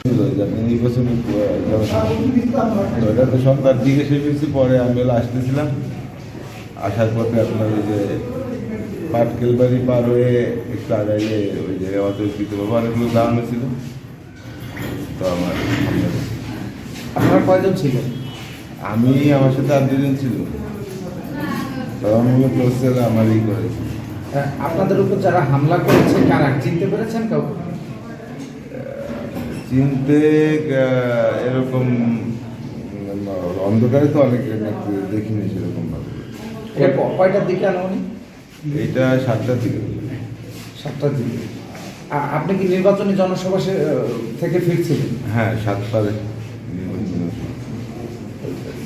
যে ওটা তো সন্ধ্যার দিকে শেষ হয়েছে পরে আমি আসতেছিলাম আসার পথে আপনার ওই যে পাটকেল বাড়ি পার হয়ে একটু আগাইলে ওই যে আমাদের কিছু অনেকগুলো দাঁড়ানো ছিল তো আমার। আপনারা কয়জন ছিলেন আমি আমার সাথে আর দুজন ছিল তখন মূলত হচ্ছে আমারই করেছে আহ, আপনাদের উপর যারা হামলা করেছে কারা চিনতে পেরেছেন কাউকে চিনতে এরকম অন্ধকারে তো অনেক দেখিনি সেরকম ভাবে। কয়টার দিকে আনুমানিক এইটা সাতটার দিকে। সাতটার দিকে। আপনি কি নির্বাচনী জনসভা থেকে ফিরছিলেন? হ্যাঁ সাতটারে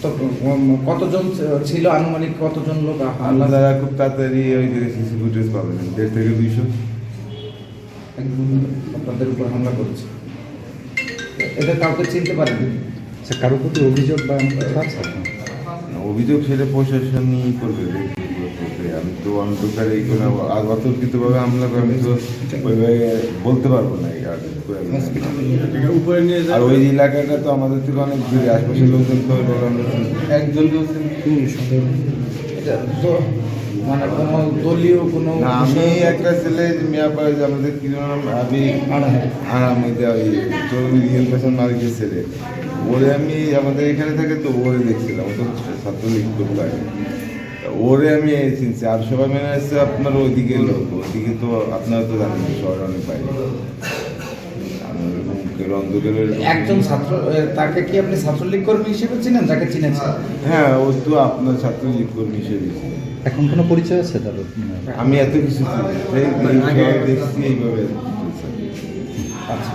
তো কতজন ছিল আনুমানিক কতজন লোক? আপনারা খুব তাড়াতাড়ি ওই সিসি ফুটেজ পাবেন। দেড় থেকে দুইশো। আপনাদের উপর হামলা করেছে। এটা কাউকে চিনতে পারেন? আচ্ছা কারোর প্রতি অভিযোগ বা কিছু আছে? অভিযোগ সেটা প্রশাসনই করবে ব্যক্তিগুলো করবে। আমি তো অন্ধকারে কোনো অতর্কিতভাবে হামলা করে আমি তো ওইভাবে বলতে পারব না এই আর ওই এলাকাটা তো আমাদের থেকে অনেক দূরে আশপাশের লোকজন তো একজন এটা তো মানে কোনো দলীয় কোনো আমি একটা ছেলে যে মিয়াপাড়ে যে আমাদের কি নাম আবি আরাম ছেলে। ওরে আমি আমাদের এখানে থাকে তো ওরে দেখছিলাম তো ছাত্রলীগ তা ওরে আমি চিনছি আর সবাই মেনে আসছে আপনার ওইদিকে লোক ওইদিকে তো আপনারা তো জানেন শহর অনেক বাইরে। আমি একজন ছাত্র তাকে কি আপনি ছাত্রলীগ কর্মী হিসেবে চিনেন? যাকে চিনেছেন? হ্যাঁ ও তো আপনার ছাত্রলীগ কর্মী হিসেবে এখন কোনো পরিচয় আছে তার? আমি এত কিছু চিনি না। এই- এই সব দেখছি এইভাবে আচ্ছা।